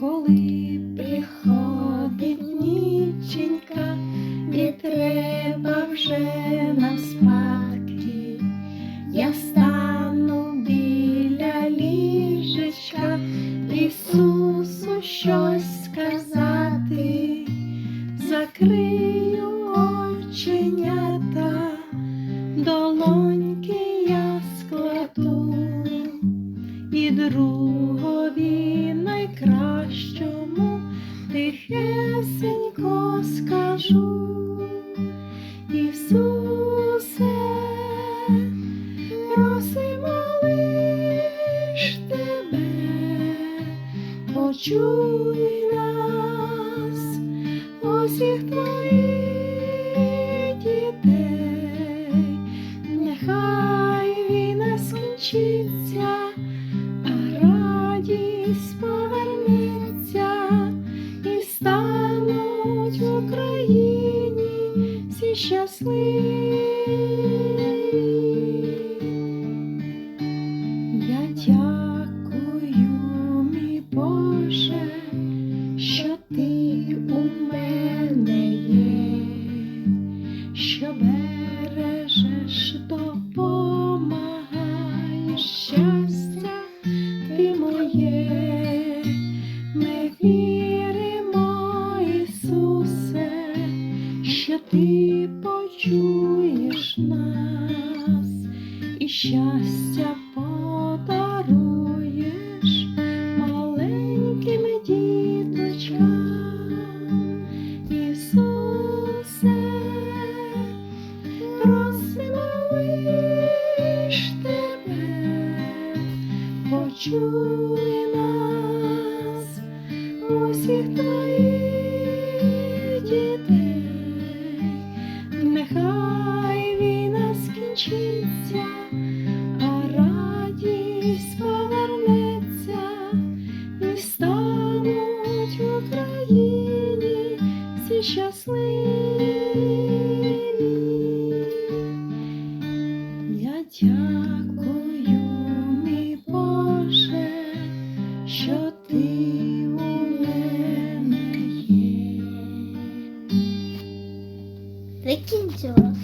Коли приходить ніченька, і треба вже нам спадки, я стану біля ліжечка, Ісусу щось сказати, другові найкращому тихесенько скажу. Ісусе, просимо лиш тебе, почуй нас, усіх твоїх дітей, нехай війна скінчиться, Я дякую, мій Боже, що ти у мене є, що бережеш, допомагаєш щастя ти моє, Ісусе, почуєш нас і щастя подаруєш маленьким діточкам. Ісусе, просимо лиш тебе, почуй нас, усіх твоїх закінчиться, а радість повернеться і стануть в Україні всі щасливі. Я дякую, мій Боже, що ти у мене є. Закінчила.